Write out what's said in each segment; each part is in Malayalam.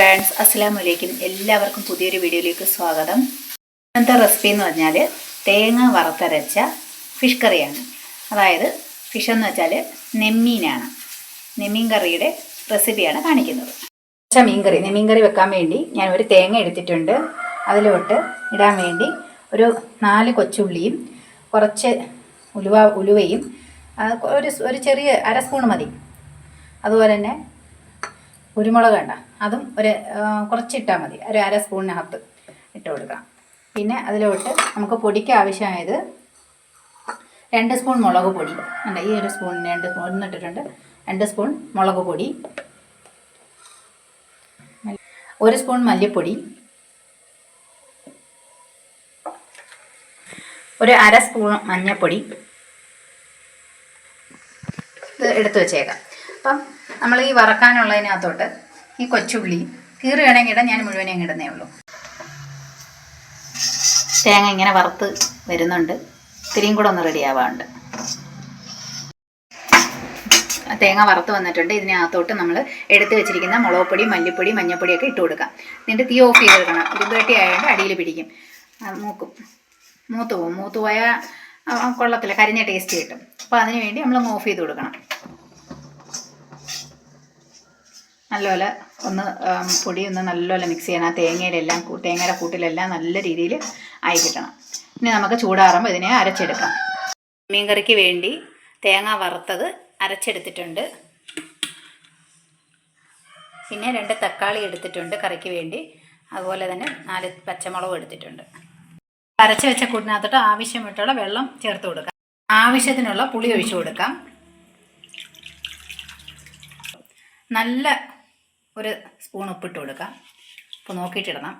ഫ്രണ്ട്സ് അസ്സാം വലൈക്കും എല്ലാവർക്കും പുതിയൊരു വീഡിയോയിലേക്ക് സ്വാഗതം. ഇന്നത്തെ റെസിപ്പി എന്ന് പറഞ്ഞാൽ തേങ്ങ വറുത്തരച്ച ഫിഷ് കറിയാണ്. അതായത് ഫിഷ് എന്ന് വെച്ചാൽ നെമ്മീനാണ്. നെമ്മീൻ കറിയുടെ റെസിപ്പിയാണ് കാണിക്കുന്നത്. വെച്ചാൽ മീൻകറി നെമ്മീൻ കറി വെക്കാൻ വേണ്ടി ഞാൻ ഒരു തേങ്ങ എടുത്തിട്ടുണ്ട്. അതിലോട്ട് ഇടാൻ വേണ്ടി ഒരു നാല് കൊച്ചുള്ളിയും കുറച്ച് ഉലുവ ഉലുവയും ഒരു ഒരു ചെറിയ അര സ്പൂൺ മതി. അതുപോലെ തന്നെ കുരുമുളക് വേണ്ട. അതും ഒരു കുറച്ചിട്ടാൽ മതി. ഒരു അര സ്പൂണിനകത്ത് ഇട്ട് കൊടുക്കാം പിന്നെ അതിലോട്ട് നമുക്ക് പൊടിക്ക് ആവശ്യമായത് രണ്ട് സ്പൂൺ മുളക് പൊടി. അല്ല ഈ ഒരു സ്പൂണിന് രണ്ട് സ്പൂൺ ഒന്നിട്ടിട്ടുണ്ട് രണ്ട് സ്പൂൺ മുളക് പൊടി. ഒരു സ്പൂൺ മല്ലിപ്പൊടി. ഒരു അര സ്പൂൺ മഞ്ഞൾപ്പൊടി ഇത് എടുത്തു വെച്ചേക്കാം. അപ്പം നമ്മൾ ഈ വറക്കാനുള്ളതിനകത്തോട്ട് ഈ കൊച്ചുള്ളി കീറി വേണമെങ്കിൽ ഇടാം ഞാൻ മുഴുവനെ ഇടുന്നേ ഉള്ളൂ. തേങ്ങ ഇങ്ങനെ വറുത്ത് വരുന്നുണ്ട്. ഇത്തിരിയും കൂടെ ഒന്ന് റെഡി ആവാറുണ്ട് തേങ്ങ വറുത്ത് വന്നിട്ടുണ്ട്. ഇതിനകത്തോട്ട് നമ്മൾ എടുത്തു വെച്ചിരിക്കുന്ന മുളക് പൊടി മല്ലിപ്പൊടി മഞ്ഞൾപ്പൊടിയൊക്കെ ഇട്ട് കൊടുക്കാം. എന്നിട്ട് തീ ഓഫ് ചെയ്ത് വെക്കണം ഇരുപത്തി ആയതുകൊണ്ട് അടിയിൽ പിടിക്കും. മൂക്കും. മൂത്ത് പോകും മൂത്ത് പോയാൽ കൊള്ളത്തില്ല. കരിഞ്ഞ ടേസ്റ്റ് കിട്ടും. അപ്പോൾ അതിന് വേണ്ടി നമ്മൾ ഓഫ് ചെയ്ത് കൊടുക്കണം. നല്ലപോലെ ഒന്ന് പൊടി ഒന്ന് നല്ലപോലെ മിക്സ് ചെയ്യണം. ആ തേങ്ങയിലെല്ലാം തേങ്ങയുടെ കൂട്ടിലെല്ലാം നല്ല രീതിയിൽ ആയി കിട്ടണം. ഇനി നമുക്ക് ചൂടാറുമ്പോൾ ഇതിനെ അരച്ചെടുക്കാം. മീൻ കറിക്ക് വേണ്ടി തേങ്ങ വറുത്തത് അരച്ചെടുത്തിട്ടുണ്ട്. പിന്നെ രണ്ട് തക്കാളി എടുത്തിട്ടുണ്ട് കറിക്ക് വേണ്ടി. അതുപോലെ തന്നെ നാല് പച്ചമുളകും എടുത്തിട്ടുണ്ട്. അരച്ച് വെച്ച കൂട്ടിനകത്തോട്ട് ആവശ്യമായിട്ടുള്ള വെള്ളം ചേർത്ത് കൊടുക്കാം. ആവശ്യത്തിനുള്ള പുളി ഒഴിച്ചു കൊടുക്കാം. നല്ല ഒരു സ്പൂൺ ഉപ്പിട്ട് കൊടുക്കാം. അപ്പോൾ നോക്കിയിട്ടിടണം.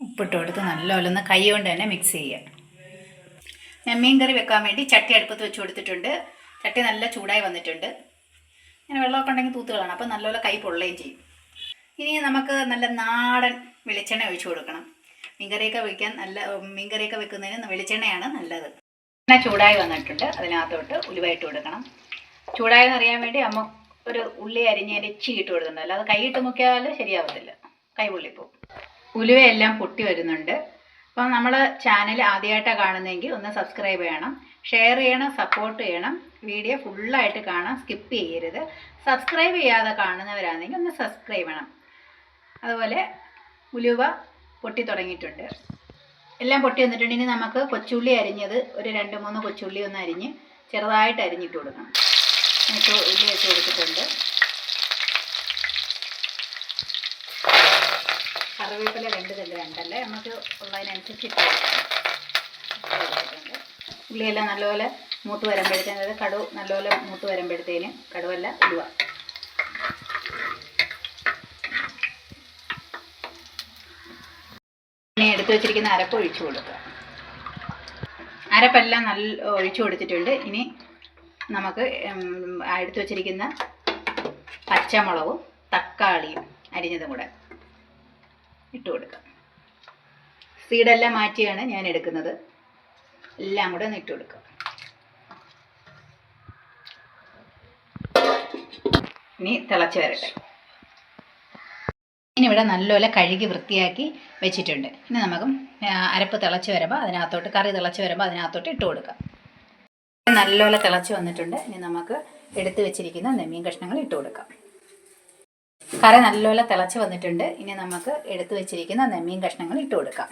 ഉപ്പിട്ട് കൊടുത്ത് നല്ലപോലെ കൈ കൊണ്ട് തന്നെ മിക്സ് ചെയ്യുക. ഞാൻ മീൻ കറി വെക്കാൻ വേണ്ടി ചട്ടി അടുപ്പത്ത് വെച്ച് കൊടുത്തിട്ടുണ്ട്. ചട്ടി നല്ല ചൂടായി വന്നിട്ടുണ്ട്. ഇങ്ങനെ വെള്ളമൊക്കെ ഉണ്ടെങ്കിൽ തൂത്തുകളാണ്. അപ്പോൾ നല്ലപോലെ കൈ പൊള്ളുകയും ചെയ്യും. ഇനി നമുക്ക് നല്ല നാടൻ വെളിച്ചെണ്ണ ഒഴിച്ചു കൊടുക്കണം. മീൻകറിയൊക്കെ വെക്കാൻ നല്ല മീൻകറിയൊക്കെ വെക്കുന്നതിന് വെളിച്ചെണ്ണയാണ് നല്ലത്. എണ്ണ ചൂടായി വന്നിട്ടുണ്ട്. അതിനകത്തോട്ട് ഉലുവയിട്ട് കൊടുക്കണം. ചൂടായെന്ന് അറിയാൻ വേണ്ടി അമ്മ ഒരു ഉള്ളി അരിഞ്ഞ് രച്ചി ഇട്ട് കൊടുക്കുന്നുണ്ട്. അല്ലാതെ കൈയിട്ട് മുക്കിയാൽ ശരിയാവത്തില്ല. കൈ പൊള്ളിപ്പോവും ഉലുവയെല്ലാം പൊട്ടി വരുന്നുണ്ട്. അപ്പം നമ്മൾ ചാനൽ ആദ്യമായിട്ടാണ് കാണുന്നതെങ്കിൽ ഒന്ന് സബ്സ്ക്രൈബ് ചെയ്യണം. ഷെയർ ചെയ്യണം സപ്പോർട്ട് ചെയ്യണം. വീഡിയോ ഫുള്ളായിട്ട് കാണാം സ്കിപ്പ് ചെയ്യരുത്. സബ്സ്ക്രൈബ് ചെയ്യാതെ കാണുന്നവരാണെങ്കിൽ ഒന്ന് സബ്സ്ക്രൈബ് ചെയ്യണം. അതുപോലെ ഉലുവ പൊട്ടി തുടങ്ങിയിട്ടുണ്ട്. എല്ലാം പൊട്ടി വന്നിട്ടുണ്ട് ഇനി നമുക്ക് കൊച്ചുള്ളി അരിഞ്ഞത് ഒരു രണ്ട് മൂന്ന് കൊച്ചുള്ളി ഒന്ന് അരിഞ്ഞ് ചെറുതായിട്ട് അരിഞ്ഞിട്ട് കൊടുക്കണം എന്നിട്ട് ഉള്ളി വെച്ച് കൊടുത്തിട്ടുണ്ട് കറിവേപ്പില രണ്ട് കല്ല് രണ്ടല്ലേ നമുക്ക് ഉള്ളതിനനുസരിച്ച് ഇട്ട് കൊടുക്കാം. ഇട്ട് കൊടുത്തിട്ടുണ്ട്. ഉള്ളിയെല്ലാം നല്ലപോലെ മൂത്ത് വരുമ്പോഴത്തേന് അതായത് കടുവ് നല്ലപോലെ മൂത്ത് വരുമ്പോഴത്തേന് കടുവല്ല ഉലുവ എടുത്തു വെച്ചിരിക്കുന്ന അരപ്പ് ഒഴിച്ചു കൊടുക്കുക. അരപ്പെല്ലാം നല്ല ഒഴിച്ചു കൊടുത്തിട്ടുണ്ട്. ഇനി നമുക്ക് എടുത്തു വെച്ചിരിക്കുന്ന പച്ചമുളകും തക്കാളിയും അരിഞ്ഞതും കൂടെ ഇട്ട് കൊടുക്കാം. സീഡെല്ലാം മാറ്റിയാണ് ഞാൻ എടുക്കുന്നത്. എല്ലാം കൂടെ ഒന്ന് ഇട്ട് കൊടുക്കുക ഇനി തിളച്ച് വരട്ടെ. ഇനി ഇവിടെ നല്ലപോലെ കഴുകി വൃത്തിയാക്കി വെച്ചിട്ടുണ്ട്. ഇനി നമുക്ക് അരപ്പ് തിളച്ച് വരുമ്പോൾ അതിനകത്തോട്ട് കറി തിളച്ച് വരുമ്പോൾ അതിനകത്തോട്ട് ഇട്ട് കൊടുക്കാം. നല്ലപോലെ തിളച്ച് വന്നിട്ടുണ്ട്. ഇനി നമുക്ക് എടുത്തു വെച്ചിരിക്കുന്ന നെമ്മീൻ കഷ്ണങ്ങൾ ഇട്ട് കൊടുക്കാം. കറി നല്ലപോലെ തിളച്ച് വന്നിട്ടുണ്ട്. ഇനി നമുക്ക് എടുത്തു വെച്ചിരിക്കുന്ന നെമ്മീൻ കഷ്ണങ്ങൾ ഇട്ട് കൊടുക്കാം.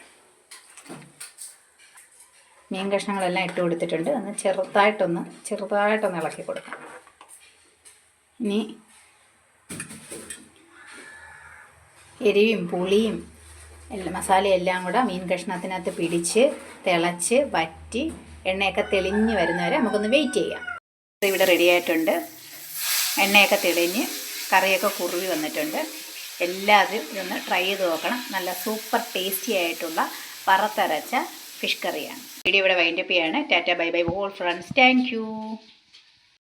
മീൻ കഷ്ണങ്ങളെല്ലാം ഇട്ട് കൊടുത്തിട്ടുണ്ട്. ഒന്ന് ചെറുതായിട്ടൊന്ന് ചെറുതായിട്ടൊന്ന് ഇളക്കി കൊടുക്കാം. ഇനി എരിവും പുളിയും എല്ലാം മസാലയെല്ലാം കൂടെ മീൻ കഷ്ണത്തിനകത്ത് പിടിച്ച് തിളച്ച് വറ്റി എണ്ണയൊക്കെ തെളിഞ്ഞ് വരുന്നവരെ നമുക്കൊന്ന് വെയിറ്റ് ചെയ്യാം. ഇവിടെ റെഡി ആയിട്ടുണ്ട്. എണ്ണയൊക്കെ തെളിഞ്ഞ് കറിയൊക്കെ കുറുവി വന്നിട്ടുണ്ട്. എല്ലാവരും ഇതൊന്ന് ട്രൈ ചെയ്ത് നോക്കണം. നല്ല സൂപ്പർ ടേസ്റ്റി ആയിട്ടുള്ള വറുത്തരച്ച ഫിഷ് കറിയാണ്. വീഡിയോ ഇവിടെ വൈൻഡപ്പ് ചെയ്യാണ്. Tata bye bye all friends. Thank